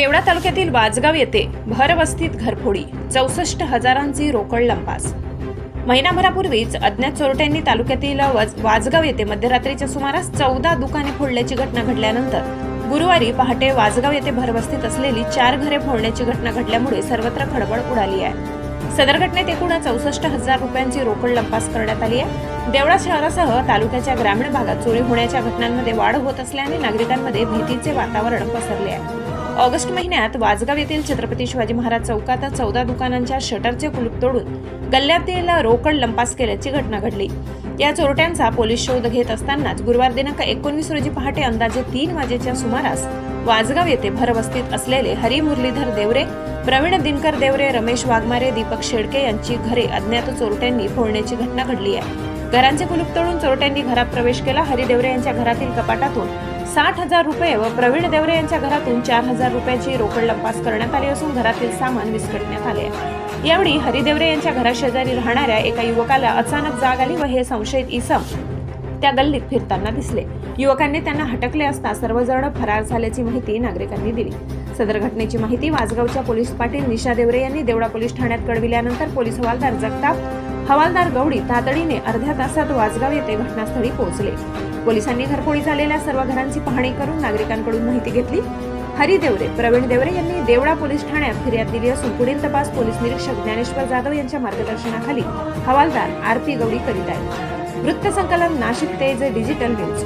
देवळा तालुक्यातील वाजगाव येथे भरवस्तीत घरफोडी चौसष्ट हजारांची रोकड लंपास महिनाभरापूर्वीच अज्ञात चोरट्यांनी तालुक्यातील वाजगाव येथे मध्यरात्रीच्या सुमारास चौदा दुकाने फोडल्याची घटना घडल्यानंतर गुरुवारी पहाटे वाजगाव येथे भरवस्तीत असलेली चार घरे फोडण्याची घटना घडल्यामुळे सर्वत्र खळबळ उडाली आहे. सदर घटनेत एकूण चौसष्ट हजार रुपयांची रोकड लंपास करण्यात आली आहे. देवळा शहरासह तालुक्याच्या ग्रामीण भागात चोरी होण्याच्या घटनांमध्ये वाढ होत असल्याने नागरिकांमध्ये भीतीचे वातावरण पसरले आहे. ऑगस्ट महिन्यात वाजगाव येथील छत्रपती शिवाजी महाराज चौकात चौदा दुकानांच्या शटरचे कुलूप तोडून गल्ल्यातील रोकड लंपास केल्याची घटना घडली. या चोरट्यांचा पोलीस शोध घेत असतानाच गुरुवार दिनांक एकोणवीस रोजी पहाटे अंदाजे तीन वाजेच्या सुमारास वाजगाव येथे भरवस्तीत असलेले हरी मुरलीधर देवरे प्रवीण दिनकर देवरे रमेश वाघमारे दीपक शेडके यांची घरे अज्ञात चोरट्यांनी फोडण्याची घटना घडली आहे. घरांचे कुलूप तोडून चोरट्यांनी घरात प्रवेश केला. हरी देवरे यांच्या घरातील कपाटातून साठ हजार रुपये व प्रवीण देवरे यांच्या घरातून चार हजार रुपयाची रोकड लंपास करण्यात आली असून घरातील सामान विस्कटण्यात आले यावेळी हरिदेवरे यांच्या घराशेजारी राहणाऱ्या एका युवकाला अचानक जाग आली व हे संशयित इसम त्या गल्लीत फिरताना दिसले. युवकांनी त्यांना हटकले असता सर्वजण फरार झाल्याची माहिती नागरिकांनी दिली. सदर घटनेची माहिती वाजगावच्या पोलीस पाटील निशा देवरे यांनी देवळा पोलीस ठाण्यात कळविल्यानंतर पोलीस हवालदार जगताप हवालदार गवडी तातडीने अर्ध्या तासात वाजगाव येथे घटनास्थळी पोहोचले. पोलिसांनी घरफोडी झालेल्या सर्व घरांची पाहणी करून नागरिकांकडून माहिती घेतली. हरी देवरे प्रवीण देवरे यांनी देवळा पोलीस ठाण्यात फिर्याद दिली असून पुढील तपास पोलीस निरीक्षक ज्ञानेश्वर जाधव यांच्या मार्गदर्शनाखाली हवालदार आरती गवडी करीत आहेत. वृत्तसंकलन नाशिक तेज डिजिटल न्यूज.